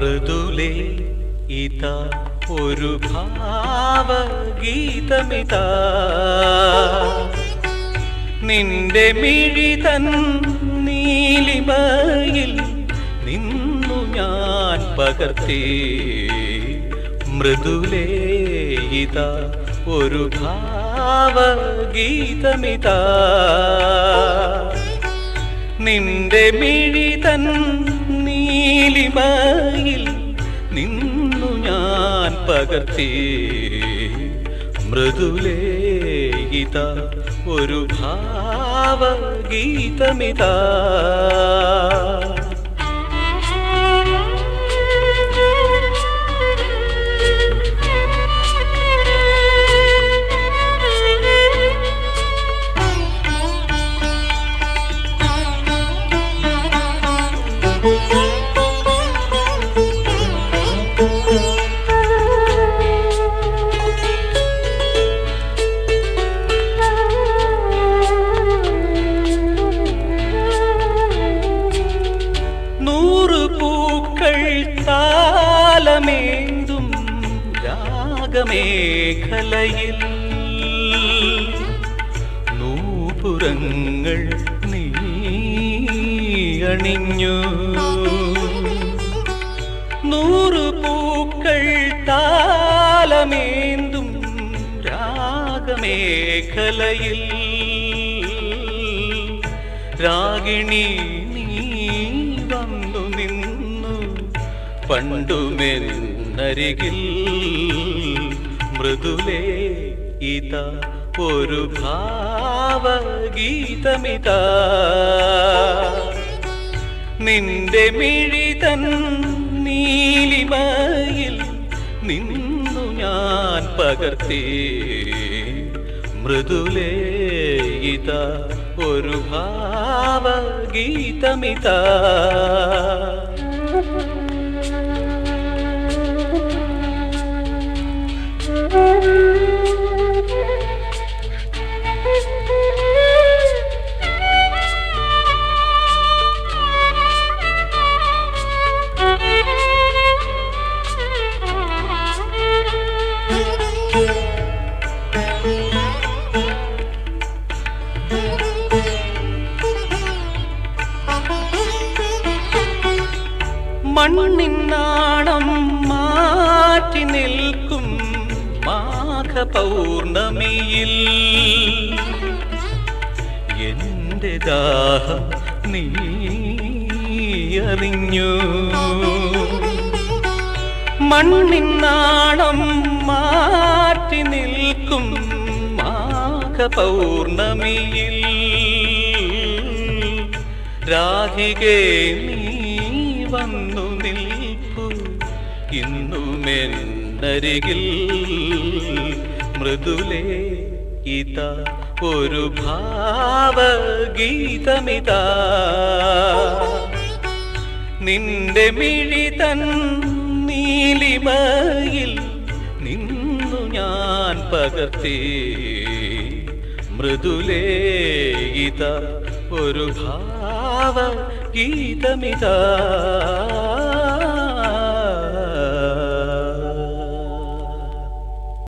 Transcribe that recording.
മൃദുലേ ഇതാ ഒരു ഭാവഗീതമിതാ. നിന്റെ മിഴി തൻ നീലിമയിൽ നിന്നു ഞാൻ പകർത്തി. മൃദുലേ ഇതാ ഒരു ഭാവഗീതമിതാ. നിന്റെ മിഴി പകർത്തി. മൃദുലേ ഇതാ ഒരു ഭാവഗീതമിതാ. താലമേന്തും രാഗമേഖലയിൽ നൂപുരങ്ങൾ നീ അണിഞ്ഞു. നൂറ് പൂക്കൾ താലമേന്തും രാഗമേഖലയിൽ. രാഗിണി നീ പണ്ടുമെന്നരികിൽ മൃദുലേ ഇതാ ഒരു ഭാവഗീതമിതാ. നിന്റെ മിഴി തൻ നീലിമയിൽ നിന്നു ഞാൻ പകർത്തി. മൃദുലേ ഇതാ ഒരു ഭാവഗീതമിതാ. മണ്ണിൻ നാണം മാറ്റി നിൽക്കും മാഘപൗർണമിയിൽ. എന്റെ ദാഹം നീ അറിഞ്ഞു. മണ്ണിൻ നാണം മാറ്റി നിൽക്കും മാഘപൗർണമിയിൽ. രാധികേ നീ വന്നു നിൽപ്പു. ഇന്നുമെന്നരികിൽ മൃദുലേ ഇതാ ഒരു ഭാവഗീതമിതാ. നിന്റെ മിഴി തൻ നീലിമയിൽ നിന്നു ഞാൻ പകർത്തി. മൃദുലേ ഗീത ഒരു ഭാവഗീതമിതാ